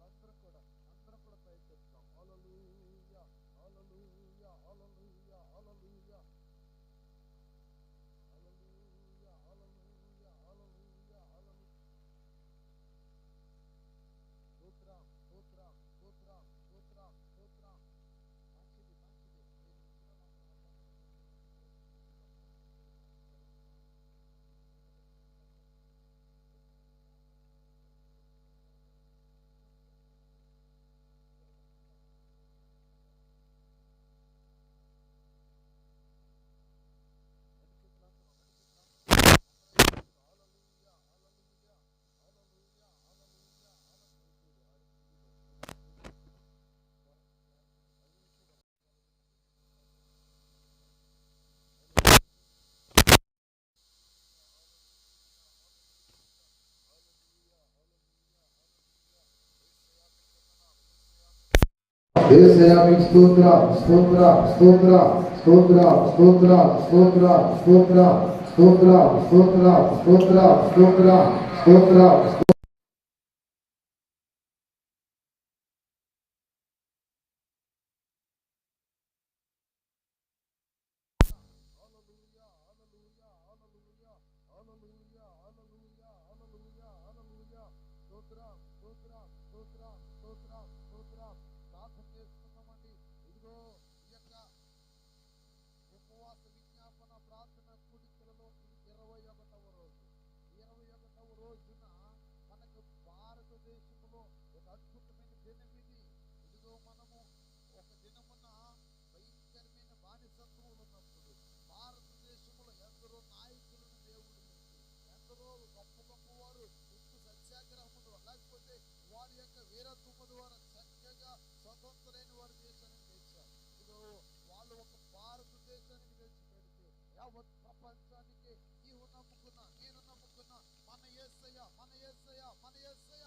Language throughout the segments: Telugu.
వాళ్ళందరూ కూడా అందరం కూడా పైకి చెప్తాం అలలుయా అలలుయా అలలుయా ఏసయ్యా మీకు స్తోత్ర స్తోత్ర స్తోత్ర స్తోత్ర స్తోత్ర స్తోత్ర స్తోత్ర స్తోత్ర స్తోత్ర స్తోత్ర స్తోత్ర స్తోత్ర Hallelujah, hallelujah, hallelujah, hallelujah, hallelujah, hallelujah, hallelujah. స్తోత్రం, స్తోత్రం, స్తోత్రం, స్తోత్రం, స్తోత్రం. ప్రార్థన చేసుకుందామండి ఇదిగో ఈ యొక్క ఉపవాస విజ్ఞాపన ప్రార్థన కూడికలలో ఇది ఇరవై ఒకటవ రోజు ఇరవై ఒకటవ రోజున మనకు భారతదేశంలో ఒక అద్భుతమైన ఇదిగో మనము ఒక దినమున భయంకరమైన బానిసత్వం ఉన్నప్పుడు భారతదేశంలో ఎందరో నాయకులను దేవుడు ఎందరో గొప్ప గొప్ప వారు ఉప్పు సత్యాగ్రహములు లేకపోతే వారి యొక్క వీరత్వము ద్వారా చక్కగా స్వతంత్రమైన వారి దేశానికి తెచ్చారు. ఇదిగో వాళ్ళు ఒక భారతదేశానికి తెచ్చి పెడితే యావత్ ప్రపంచానికి నీవు నమ్ముకున్నా నేను నమ్ముకున్నా మన ఏసయ్య మన ఏసయ్య మన ఏసయ్య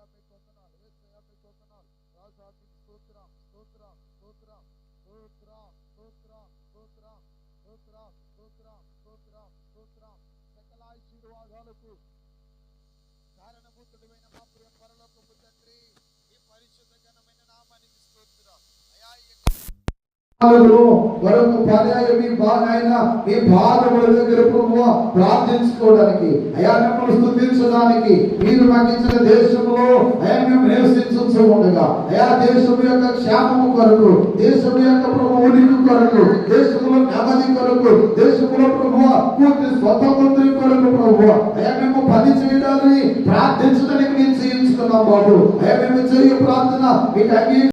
యేసయ్యా మీకు వందనాలు యేసయ్యా మీకు వందనాలు రాజా స్తోత్రం స్తోత్రం స్తోత్రం స్తోత్రం స్తోత్రం స్తోత్రం స్తోత్రం స్తోత్రం స్తోత్రం స్తోత్రం. సకల ఆశీర్వాదాలకు కారణభూతుడమైన మా ప్రియ పరలోకపు వరకు మరొక పర్యాయం మీ బాగా మీ పాదముల దగ్గర ప్రార్థించుకోవడానికి. అయా మిమ్మల్ని స్థుతించడానికి మీరు మాకు ఇచ్చిన దేశంలో అయా మేము నివసించు ఉండగా అయా దేశం యొక్క క్షేమము కొరకు దేశం యొక్క ప్రభు ఉనికి కొరకు దేశంలో నెమ్మది కొరకు దేశంలో ప్రభు పూర్తి స్వతంత్రం కొరకు ప్రభు అయా మేము పని చేయడానికి ప్రార్థించడానికి మేము చేయించుకున్నాం బాబు. అయా మేము చేయ ప్రార్థన మీకు అంగీ